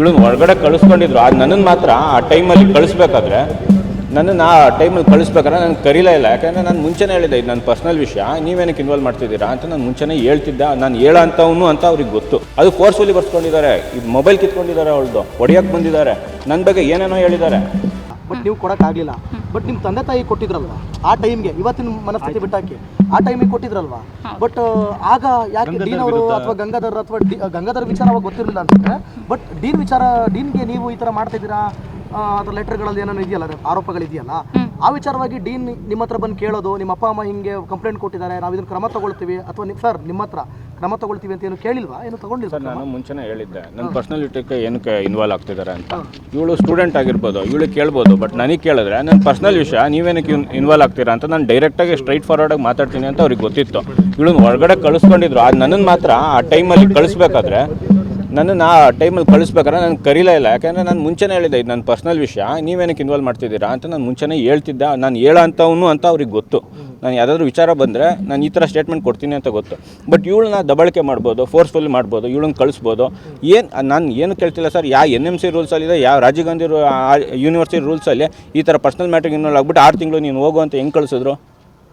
ಇವಳನ್ನ ಹೊರಗಡೆ ಕಳಿಸ್ಕೊಂಡಿದ್ರು. ಆ ನನ್ನನ್ನು ಮಾತ್ರ ಆ ಟೈಮಲ್ಲಿ ಕಳಿಸ್ಬೇಕಾದ್ರೆ ನನ್ನನ್ನು ಆ ಟೈಮಲ್ಲಿ ಕಳಿಸ್ಬೇಕಾದ್ರೆ ನಾನು ಕರೀಲೇ ಇಲ್ಲ. ಯಾಕಂದರೆ ನಾನು ಮುಂಚೆನೇ ಹೇಳಿದ್ದೆ, ಇದು ನನ್ನ ಪರ್ಸ್ನಲ್ ವಿಷಯ. ನೀವೇನಕ್ಕೆ ಇನ್ವಾಲ್ವ್ ಮಾಡ್ತಿದ್ದೀರಾ? ಅಂತ ನಾನು ಮುಂಚೆನೇ ಹೇಳ್ತಿದ್ದೆ. ನಾನು ಹೇಳೋ ಅಂಥವನು ಅಂತ ಅವ್ರಿಗೆ ಗೊತ್ತು. ಅದು ಫೋರ್ಸ್ಫುಲಿ ಬರ್ಸ್ಕೊಂಡಿದ್ದಾರೆ. ಇದು ಮೊಬೈಲ್ ಕಿತ್ಕೊಂಡಿದ್ದಾರೆ ಅವಳದು. ಹೊಡೆಯೋಕ್ಕೆ ಬಂದಿದ್ದಾರೆ. ನನ್ನ ಬಗ್ಗೆ ಏನೇನೋ ಹೇಳಿದ್ದಾರೆ. ಬಟ್ ನೀವು ಕೊಡೋಕ್ಕಾಗಲಿಲ್ಲ. ಬಟ್ ನಿಮ್ಮ ತಂದೆ ತಾಯಿ ಕೊಟ್ಟಿದ್ರಲ್ವಾ? ಆ ಟೈಮ್ಗೆ ಇವತ್ತಿನ ಮನಸ್ಥಿತಿ ಬಿಟ್ಟಾಕಿ ಆ ಟೈಮಿಗೆ ಕೊಟ್ಟಿದ್ರಲ್ವಾ? ಬಟ್ ಆಗ ಯಾಕೆ ಡೀನ್ ಅವರು ಅಥವಾ ಗಂಗಾಧರ್ ಅಥವಾ ಗಂಗಾಧರ್ ವಿಚಾರ ಅವಾಗ ಗೊತ್ತಿರಲಿಲ್ಲ ಅಂತಂದ್ರೆ ಬಟ್ ಡೀನ್ ವಿಚಾರ ಡೀನ್ಗೆ ನೀವು ಈ ತರ ಮಾಡ್ತಿದ್ದೀರಾ ಲೆಟರ್ ಲೆಟರ್ಗಳಲ್ಲಿ ಏನೋ ಇದೆಯಲ್ಲ ಆರೋಪಗಳಿದೆಯಲ್ಲ ಆ ವಿಚಾರವಾಗಿ ಡೀನ್ ನಿಮ್ಮ ಹತ್ರ ಬಂದು ಕೇಳೋದು ನಿಮ್ಮ ಅಪ್ಪ ಅಮ್ಮ ಹಿಂಗೆ ಕಂಪ್ಲೇಂಟ್ ಕೊಟ್ಟಿದ್ದಾರೆ ನಾವು ಇದನ್ನ ಕ್ರಮ ತಗೊಳ್ತೀವಿ ಅಥವಾ ಸರ್ ನಿಮ್ಮ ಹತ್ರ ಕ್ರಮ ತಗೊಳ್ತೀವಿ ಅಂತ ಏನು ಕೇಳಿಲ್ವಾ? ಏನು ತಗೊಂಡಿಲ್ಲ ಸರ್ ನಾನು ಮುಂಚೆನೇ ಹೇಳಿದ್ದೆ. ನನ್ನ ಪರ್ಸ್ನಲಿಟಿಗೆ ಏನಕ್ಕೆ ಇನ್ವಾಲ್ವ್ ಆಗ್ತಿದ್ದಾರೆ ಅಂತ. ಇವಳು ಸ್ಟೂಡೆಂಟ್ ಆಗಿರ್ಬೋದು ಇವಳು ಕೇಳ್ಬೋದು ಬಟ್ ನನಗೆ ಕೇಳಿದ್ರೆ ನನ್ನ ಪರ್ಸ್ನಲ್ ವಿಷಯ ನೀವೇನಕ್ಕೆ ಇನ್ವಾಲ್ವ್ ಆಗ್ತೀರಾ ಅಂತ ನಾನು ಡೈರೆಕ್ಟಾಗಿ ಸ್ಟ್ರೈಟ್ ಫಾರ್ವರ್ಡಾಗಿ ಮಾತಾಡ್ತೀನಿ ಅಂತ ಅವ್ರಿಗೆ ಗೊತ್ತಿತ್ತು. ಇವಳನ್ನ ಹೊರಗಡೆ ಕಳಿಸ್ಕೊಂಡಿದ್ರು ಅದು ನನ್ನನ್ನು ಮಾತ್ರ ಆ ಟೈಮಲ್ಲಿ ಕಳಿಸ್ಬೇಕಾದ್ರೆ ನನ್ನನ್ನು ಆ ಟೈಮಲ್ಲಿ ಕಳಿಸ್ಬೇಕಾದ್ರೆ ನಾನು ಕರೀಲೇ ಇಲ್ಲ. ಯಾಕಂದರೆ ನಾನು ಮುಂಚೆನೇ ಹೇಳಿದ್ದೆ ಇದು ನನ್ನ ಪರ್ಸ್ನಲ್ ವಿಷಯ ನೀವೇನಕ್ಕೆ ಇನ್ವಾಲ್ವ್ ಮಾಡ್ತಿದ್ದೀರಾ ಅಂತ ನಾನು ಮುಂಚೆನೇ ಹೇಳ್ತಿದ್ದೆ ನಾನು ಹೇಳೋ ಅಂಥವನು ಅಂತ ಅವ್ರಿಗೆ ಗೊತ್ತು. ನಾನು ಯಾವುದಾದ್ರೂ ವಿಚಾರ ಬಂದರೆ ನಾನು ಈ ಥರ ಸ್ಟೇಟ್ಮೆಂಟ್ ಕೊಡ್ತೀನಿ ಅಂತ ಗೊತ್ತು. ಬಟ್ ಇವಳನ್ನ ದಬಳಕೆ ಮಾಡ್ಬೋದು ಫೋರ್ಸ್ಫುಲ್ ಮಾಡ್ಬೋದು, ಇವಳನ್ನ ಕಳಿಸ್ಬೋದು. ಏನು, ನಾನು ಏನು ಕೇಳ್ತಿಲ್ಲ ಸರ್ ಯಾವ ಎನ್ ಎಂ ಸಿ ರೂಲ್ಸಲ್ಲಿದೆ ಯಾವ ರಾಜೀವ್ ಗಾಂಧಿ ಯೂನಿವರ್ಸಿಟಿ ರೂಲ್ಸಲ್ಲಿ ಈ ಥರ ಪರ್ಸ್ನಲ್ ಮ್ಯಾಟ್ರಿಗೆ ಇನ್ವಾಲ್ ಆಗ್ಬಿಟ್ಟು ಆರು ತಿಂಗಳು ನೀನು ಹೋಗು ಅಂತ ಹೆಂಗೆ ಕಳಿಸಿದ್ರು?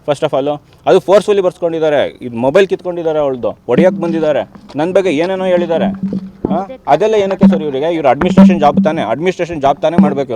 ಫಸ್ಟ್ ಆಫ್ ಆಲು ಅದು ಫೋರ್ಸ್ಫುಲಿ ಬರ್ಸ್ಕೊಂಡಿದ್ದಾರೆ. ಇದು ಮೊಬೈಲ್ ಕಿತ್ಕೊಂಡಿದ್ದಾರೆ ಅವಳದು. ಒಡೆಯೋಕ್ಕೆ ಬಂದಿದ್ದಾರೆ. ನನ್ನ ಬಗ್ಗೆ ಏನೇನೋ ಹೇಳಿದ್ದಾರೆ. ಅದೆಲ್ಲ ಏನಕ್ಕೆ ಸರ್ ಇವರಿಗೆ? ಇವರು ಅಡ್ಮಿನಿಸ್ಟ್ರೇಷನ್ ಜಾಬ್ ತಾನೆ. ಅಡ್ಮಿನಿಸ್ಟ್ರೇಷನ್ ಜಾಬ್ ತಾನೇ ಮಾಡಬೇಕು